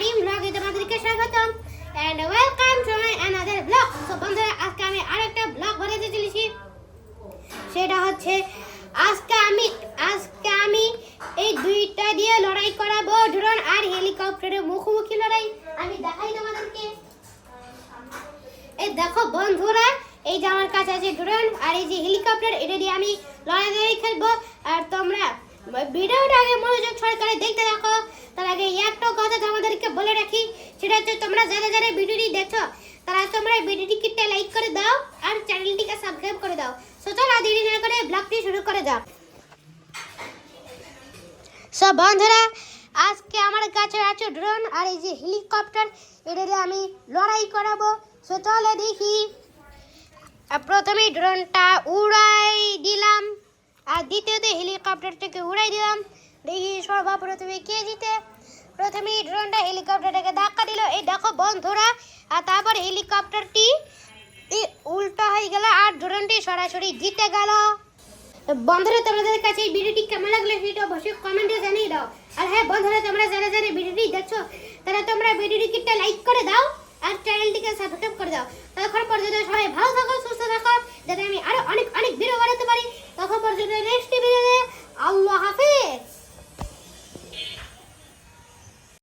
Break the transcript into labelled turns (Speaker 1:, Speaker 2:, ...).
Speaker 1: আরিম ব্লগে তোমাদেরকে স্বাগতম। And welcome to my another blog so বন্ধুরা, আজকে আমি আরেকটা ব্লগ বানাতে চলেছি। সেটা হচ্ছে, আজকে আমি আজকে আমি এই দুইটা দিয়ে লড়াই করাবো ড্রোন আর হেলিকপ্টারের মুখোমুখি লড়াই। আমি দেখাই তোমাদেরকে। এই দেখো বন্ধুরা, এই যে আমার কাছে আছে ড্রোন আর এই যে হেলিকপ্টার এটা দিয়ে আমি লড়াই খেলব। আর তোমরা ভিডিওটা আগে মনোযোগ সহকারে দেখতে থাকো। তার আগে একটা কথা তোমাদেরকে বলে রাখি, সেটা হচ্ছে তোমরা যারা যারা ভিডিওটি দেখছ, তারা তোমরা ভিডিওটিকে লাইক করে দাও আর চ্যানেলটিকে সাবস্ক্রাইব করে দাও। সো চলো দেরি না করে ব্লগটি শুরু করে যাও সব বন্ধুরা, আজকে আমার কাছে আছে ড্রোন আর এই যে হেলিকপ্টার এটা দিয়ে আমি লড়াই করাবো। সো চলো দেখি। প্রথমে ড্রোনটা উড়াই দিলাম। দ্বিতীয়ত হেলিকপ্টারটাকে উড়াই দিলাম। দেখি সর্বপ্রথমে কে জিতে। প্রথমে ড্রোনটা হেলিকপ্টারটাকে ধাক্কা দিল। এই দেখো বন্ধুরা, আর তারপর হেলিকপ্টারটি উল্টো হয়ে গেল আর ড্রোনটি সরাসরি জিতে গেল। বন্ধুরা, তোমাদের কাছে এই ভিডিওটি কেমন লাগল সেটা অবশ্যই কমেন্টে জানিয়ে দাও। আর হ্যাঁ বন্ধুরা, তোমরা যারা যারা ভিডিওটি দেখছ, তারা তোমরা ভিডিওটিকে লাইক করে দাও আর চ্যানেলটিকে সাবস্ক্রাইব করে দাও। তখন পর্যন্ত সবাই ভালো Allah'a emanet olun. Allah hafiz.